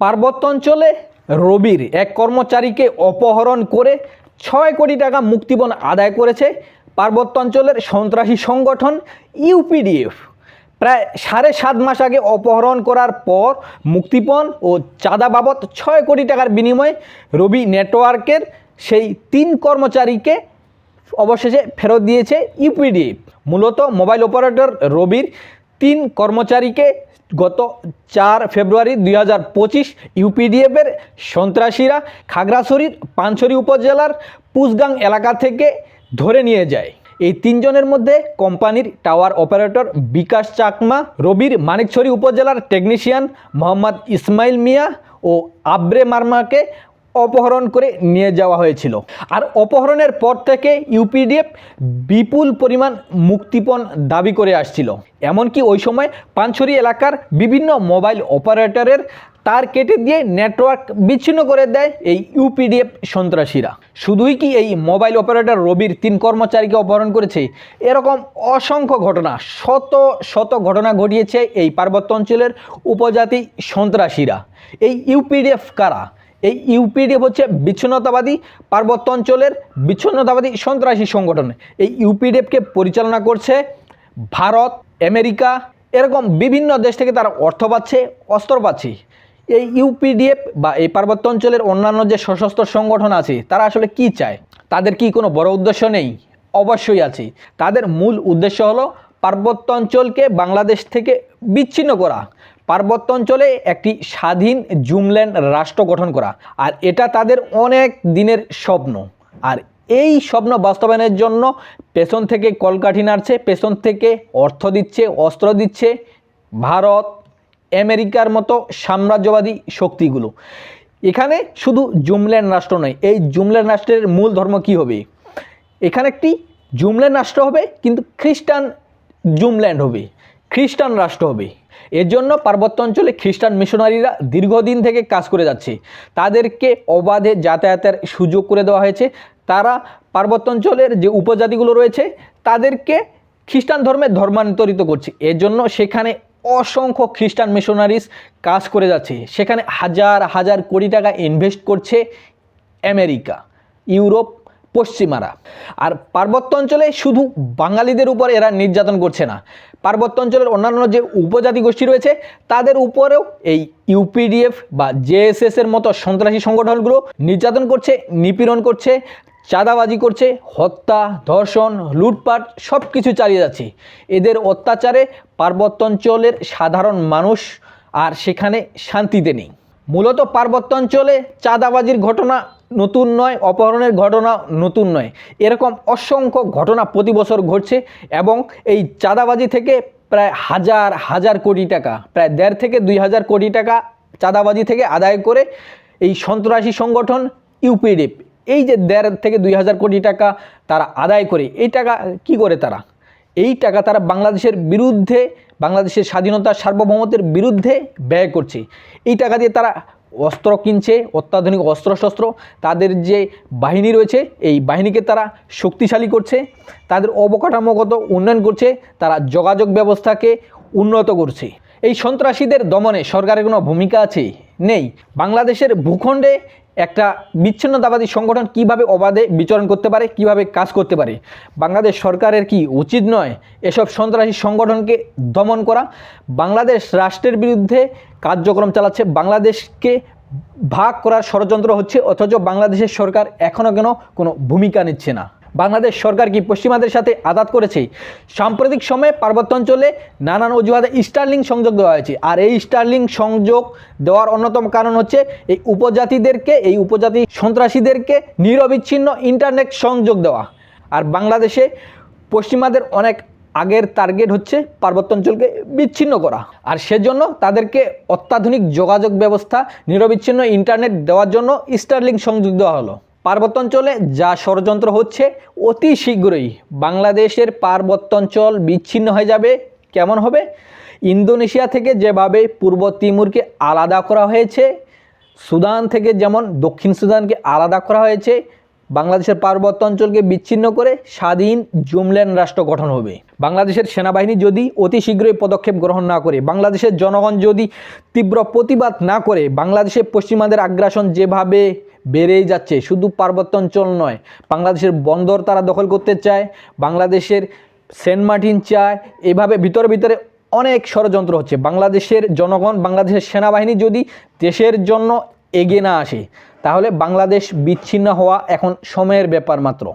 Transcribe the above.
পার্বত্য অঞ্চলে রবির এক কর্মচারীকে অপহরণ করে ছয় কোটি টাকা মুক্তিপণ আদায় করেছে পার্বত্য অঞ্চলের সন্ত্রাসী সংগঠন ইউপিডিএফ। প্রায় সাড়ে সাত মাস আগে অপহরণ করার পর মুক্তিপণ ও চাঁদা বাবদ ছয় কোটি টাকার বিনিময়ে রবি নেটওয়ার্কের সেই তিন কর্মচারীকে অবশেষে ফেরত দিয়েছে ইউপিডিএফ। মূলত মোবাইল অপারেটর রবির তিন কর্মচারীকে গত চার ফেব্রুয়ারি দুই হাজার পঁচিশ ইউপিডিএফের সন্ত্রাসীরা খাগড়াছড়ির পানছড়ি উপজেলার পুসগাং এলাকা থেকে ধরে নিয়ে যায়। এই তিনজনের মধ্যে কোম্পানির টাওয়ার অপারেটর বিকাশ চাকমা, রবির মানিকছড়ি উপজেলার টেকনিশিয়ান মোহাম্মদ ইসমাইল মিয়া ও আব্রে মার্মাকে অপহরণ করে নিয়ে যাওয়া হয়েছিল। আর অপহরণের পর থেকে ইউপিডিএফ বিপুল পরিমাণ মুক্তিপণ দাবি করে আসছিল। এমনকি ওই সময় পানছড়ি এলাকার বিভিন্ন মোবাইল অপারেটরের তার কেটে দিয়ে নেটওয়ার্ক বিচ্ছিন্ন করে দেয় এই ইউপিডিএফ সন্ত্রাসীরা। শুধুই কি এই মোবাইল অপারেটর রবির তিন কর্মচারীকে অপহরণ করেছে? এরকম অসংখ্য ঘটনা, শত শত ঘটনা ঘটিয়েছে এই পার্বত্য অঞ্চলের উপজাতি সন্ত্রাসীরা। এই ইউপিডিএফ কারা? এই ইউপিডিএফ হচ্ছে বিচ্ছিন্নতাবাদী পার্বত্য অঞ্চলের বিচ্ছিন্নতাবাদী সন্ত্রাসী সংগঠন। এই ইউপিডিএফকে পরিচালনা করছে ভারত, আমেরিকা, এরকম বিভিন্ন দেশ থেকে তারা অর্থ পাচ্ছে, অস্ত্র পাচ্ছে। এই ইউপিডিএফ বা এই পার্বত্য অঞ্চলের অন্যান্য যে সশস্ত্র সংগঠন আছে, তারা আসলে কি চায়? তাদের কি কোনো বড় উদ্দেশ্য নেই? অবশ্যই আছে। তাদের মূল উদ্দেশ্য হলো পার্বত্য অঞ্চলকে বাংলাদেশ থেকে বিচ্ছিন্ন করা। পার্বত্য অঞ্চলে একটি স্বাধীন জুমল্যান্ড রাষ্ট্র গঠন করা। আর এটা তাদের অনেক দিনের স্বপ্ন। আর এই স্বপ্ন বাস্তবায়নের জন্য পেছন থেকে কলকাঠি নাড়ছে, পেছন থেকে অর্থ দিচ্ছে, অস্ত্র দিচ্ছে ভারত, আমেরিকার মতো সাম্রাজ্যবাদী শক্তিগুলো। এখানে শুধু জুমল্যান্ড রাষ্ট্র নয়, এই জুমল্যান্ড রাষ্ট্রের মূল ধর্ম কী হবে? এখানে একটি জুমল্যান্ড রাষ্ট্র হবে, কিন্তু খ্রিস্টান জুমল্যান্ড হবে, খ্রিস্টান রাষ্ট্র হবে। এর জন্য পার্বত্য অঞ্চলে খ্রিস্টান মিশনারিরা দীর্ঘদিন থেকে কাজ করে যাচ্ছে। তাদেরকে অবাধে যাতায়াতের সুযোগ করে দেওয়া হয়েছে। তারা পার্বত্য অঞ্চলের যে উপজাতিগুলো রয়েছে, তাদেরকে খ্রিস্টান ধর্মে ধর্মান্তরিত করছে। এর জন্য সেখানে অসংখ্য খ্রিস্টান মিশনারিস কাজ করে যাচ্ছে। সেখানে হাজার হাজার কোটি টাকা ইনভেস্ট করছে আমেরিকা, ইউরোপ পশ্চিমারা আর। পার্বত্য অঞ্চলে শুধু বাঙালিদের উপর এরা নির্যাতন করছে না। পার্বত্য অঞ্চলের অন্যান্য যে উপজাতি গোষ্ঠী রয়েছে, তাদের উপরেও এই ইউপিডিএফ বা জেএসএস এর মতো সন্ত্রাসী সংগঠনগুলো নির্যাতন করছে, নিপীড়ন করছে, চাঁদাবাজি করছে, হত্যা, ধর্ষণ, লুটপাট সব কিছু চালিয়ে যাচ্ছে। এদের অত্যাচারে পার্বত্য অঞ্চলের সাধারণ মানুষ আর সেখানে শান্তিতে নেই। মূলত পার্বত্য অঞ্চলে চাঁদাবাজির ঘটনা নতুন নয়, অপহরণের ঘটনা নতুন নয়। এরকম অসংখ্য ঘটনা প্রতি বছর ঘটছে এবং এই চাঁদাবাজি থেকে প্রায় হাজার হাজার কোটি টাকা, প্রায় দেড় থেকে দুই হাজার কোটি টাকা চাঁদাবাজি থেকে আদায় করে এই সন্ত্রাসী সংগঠন ইউপিডিএফ। এই যে দেড় থেকে দুই হাজার কোটি টাকা তারা আদায় করে, এই টাকা কি করে তারা? এই টাকা তারা বাংলাদেশের বিরুদ্ধে বাংলাদেশের স্বাধীনতা সার্বভৌমত্বের বিরুদ্ধে ব্যয় করছে। এই টাকা দিয়ে তারা অস্ত্র কিনছে, অত্যাধুনিক অস্ত্রশস্ত্র। তাদের যে বাহিনী রয়েছে, এই বাহিনীকে তারা শক্তিশালী করছে। তাদের অবকাঠামোগত উন্নয়ন করছে। তারা যোগাযোগ ব্যবস্থাকে উন্নত করছে। এই সন্ত্রাসীদের দমনে সরকারের কোনো ভূমিকা আছে? নেই। বাংলাদেশের ভূখণ্ডে একটা বিচ্ছিন্নতাবাদী সংগঠন কীভাবে অবাধে বিচরণ করতে পারে, কীভাবে কাজ করতে পারে? বাংলাদেশ সরকারের কি উচিত নয় এসব সন্ত্রাসী সংগঠনকে দমন করা? বাংলাদেশ রাষ্ট্রের বিরুদ্ধে কার্যক্রম চালাচ্ছে, বাংলাদেশকে ভাগ করার ষড়যন্ত্র হচ্ছে, অথচ বাংলাদেশের সরকার এখনও কেন কোনো ভূমিকা নিচ্ছে না? বাংলাদেশ সরকার কি পশ্চিমাদের সাথে আঘাত করেছে? সাম্প্রতিক সময়ে পার্বত্য অঞ্চলে নানান অজুহাতে স্টারলিং সংযোগ দেওয়া হয়েছে। আর এই স্টারলিং সংযোগ দেওয়ার অন্যতম কারণ হচ্ছে এই উপজাতিদেরকে, এই উপজাতি সন্ত্রাসীদেরকে নিরবিচ্ছিন্ন ইন্টারনেট সংযোগ দেওয়া। আর বাংলাদেশে পশ্চিমাদের অনেক আগের টার্গেট হচ্ছে পার্বত্য অঞ্চলকে বিচ্ছিন্ন করা। আর সেজন্য তাদেরকে অত্যাধুনিক যোগাযোগ ব্যবস্থা, নিরবিচ্ছিন্ন ইন্টারনেট দেওয়ার জন্য স্টারলিং সংযোগ দেওয়া হলো। পার্বত্য অঞ্চলে যা ষড়যন্ত্র হচ্ছে, অতি শীঘ্রই বাংলাদেশের পার্বত্য অঞ্চল বিচ্ছিন্ন হয়ে যাবে। কেমন হবে? ইন্দোনেশিয়া থেকে যেভাবে পূর্ব তিমুরকে আলাদা করা হয়েছে, সুদান থেকে যেমন দক্ষিণ সুদানকে আলাদা করা হয়েছে, বাংলাদেশের পার্বত্য অঞ্চলকে বিচ্ছিন্ন করে স্বাধীন জুমল্যান্ড রাষ্ট্র গঠন হবে। বাংলাদেশের সেনাবাহিনী যদি অতি শীঘ্রই পদক্ষেপ গ্রহণ না করে, বাংলাদেশের জনগণ যদি তীব্র প্রতিবাদ না করে বাংলাদেশে পশ্চিমাদের আগ্রাসন যেভাবে বেড়েই যাচ্ছে। শুধু পার্বত্য অঞ্চল নয়, বাংলাদেশের বন্দর তারা দখল করতে চায়, বাংলাদেশের সেন্ট মার্টিন চায়, এভাবে ভিতরে ভিতরে অনেক ষড়যন্ত্র হচ্ছে। বাংলাদেশের জনগণ, বাংলাদেশের সেনাবাহিনী যদি দেশের জন্য এগিয়ে না আসে, তাহলে বাংলাদেশ বিচ্ছিন্ন হওয়া এখন সময়ের ব্যাপার মাত্র।